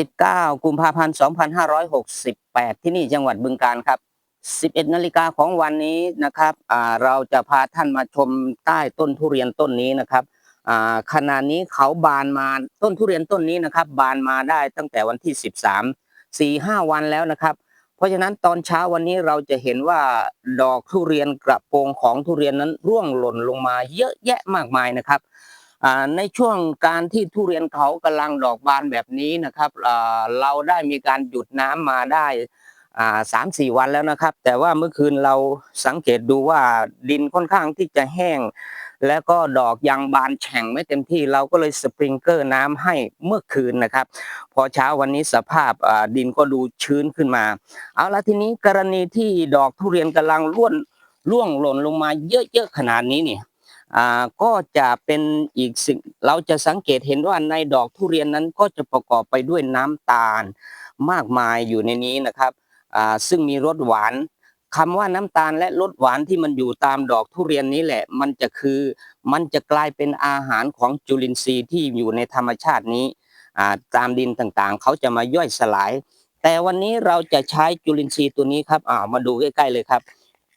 19 กุมภาพันธ์ 2568 ที่นี่จังหวัดบึงการครับ 11 นาฬิกาของวันนี้นะครับเราจะพาท่านมาชมใต้ต้นทุเรียนต้นนี้นะครับอ่าขณะนี้เขาบานมาต้นทุเรียนต้นนี้นะครับ บานมาได้ตั้งแต่วันที่ 13 4-5 วันแล้วนะครับ เพราะฉะนั้นตอนเช้าวันนี้เราจะเห็นว่าดอกทุเรียนกระโปรงของทุเรียนนั้นร่วงหล่นลงมาเยอะแยะมากมายนะครับ ในช่วงการที่ทุเรียนเขากำลังดอกบานแบบนี้นะครับเราได้มีการหยุดน้ำมาได้สามสี่วันแล้วนะครับ แต่ว่าเมื่อคืนเราสังเกตดูว่าดินค่อนข้างที่จะแห้ง แล้วก็ดอกยังบานแฉ่งไม่เต็มที่เราก็เลยสปริงเกอร์น้ำให้เมื่อคืนนะครับ พอเช้าวันนี้สภาพดินก็ดูชื้นขึ้นมา เอาละทีนี้กรณีที่ดอกทุเรียนกำลังร่วนร่วงหล่นลงมาเยอะๆขนาดนี้เนี่ย อ่าก็จะเป็นอีกสิ่งเราจะสังเกตเห็นว่าในดอกทุเรียนนั้นก็จะประกอบไปด้วยน้ำตาลมากมายอยู่ในนี้นะครับอ่าซึ่งมีรสหวานคำว่าน้ำตาลและรสหวานที่มันอยู่ตามดอกทุเรียนนี้แหละ มันจะคือมันจะกลายเป็นอาหารของจุลินทรีย์ที่อยู่ในธรรมชาตินี้อ่าตามดินต่างๆ เขาจะมาย่อยสลาย แต่วันนี้เราจะใช้จุลินทรีย์ตัวนี้ครับอ่ามาดูใกล้ๆเลยครับ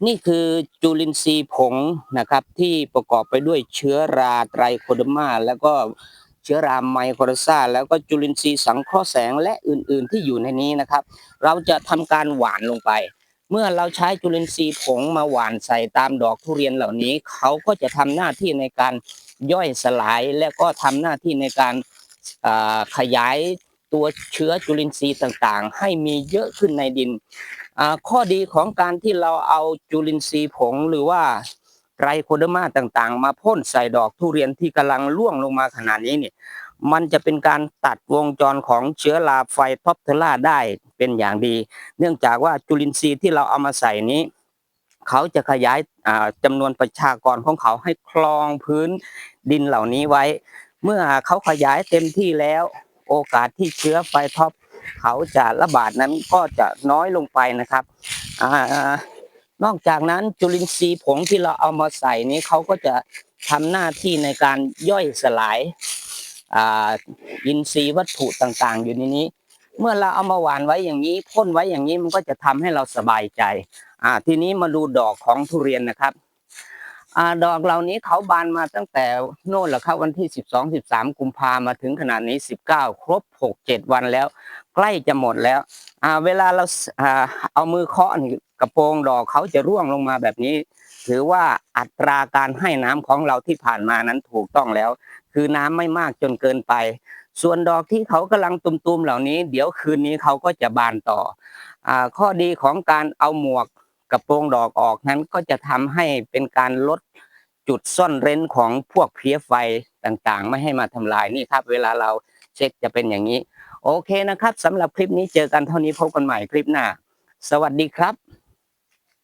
นี่คือจุลินทรีย์ผงนะครับ ที่ประกอบไปด้วยเชื้อราไตรโคเดมา แล้วก็เชื้อราไมโครซาแล้วก็จุลินทรีย์สังเคราะห์แสงและอื่น ๆ ที่อยู่ในนี้นะครับ เราจะทำการหวานลงไป เมื่อเราใช้จุลินทรีย์ผงมาหวานใส่ตามดอกทุเรียนเหล่านี้ เขาก็จะทำหน้าที่ในการย่อยสลาย และก็ทำหน้าที่ในการขยายตัวเชื้อจุลินทรีย์ต่างๆ ให้มีเยอะขึ้นในดิน ข้อดีของการที่เราเอาจุลินทรีย์ผงหรือว่าไรโคเดอร์มาต่างๆ มาพ่นใส่ดอกทุเรียนที่กำลังร่วงลงมาขนาดนี้เนี่ยมันจะเป็นการตัดวงจรของเชื้อราไฟท็อปเทอร่าได้เป็นอย่างดี เนื่องจากว่าจุลินทรีย์ที่เราเอามาใส่นี้ เขาจะขยายอ่าจำนวนประชากรของเขาให้คลองพื้นดินเหล่านี้ไว้ เมื่อเขาขยายเต็มที่แล้ว โอกาสที่เชื้อไฟท็อป เขาจะระบาดนั้นก็จะน้อยลงไปนะครับอ่านอกจากนั้นจุลินทรีย์ผงที่เราเอามาใส่นี้เขาก็จะทำหน้าที่ในการย่อยสลายอ่าอินทรีย์วัตถุต่างๆ อยู่ในนี้ เมื่อเราเอามาหว่านไว้อย่างนี้พ่นไว้อย่างนี้มันก็จะทำให้เราสบายใจอ่าทีนี้มาดูดอกของทุเรียนนะครับอดอกเหล่านี้เขาบานมาตั้งแต่โน่นแหละครับวันที่ 12 13 กุมภามาถึงขนาดนี้ 19 ครบ 6 7 วันแล้ว ใกล้จะหมดแล้วอ่าเวลาเราอ่าเอามือเคาะนี่กระโปรงดอกเขาจะร่วงลงมาแบบนี้ ถือว่าอัตราการให้น้ำของเราที่ผ่านมานั้นถูกต้องแล้ว คือน้ำไม่มากจนเกินไป ส่วนดอกที่เขากำลังตุมๆเหล่านี้ เดี๋ยวคืนนี้เขาก็จะบานต่ออ่าข้อดีของการเอาหมวกกระโปรงดอกออกนั้นก็จะทำให้เป็นการลดจุดซ่อนเร้นของพวกเพลี้ยไฟต่างๆ ไม่ให้มาทำลายนี่ครับ เวลาเราเช็คจะเป็นอย่างนี้ โอเคนะครับสำหรับคลิปนี้เจอกันเท่านี้พบกันใหม่คลิปหน้า สวัสดีครับ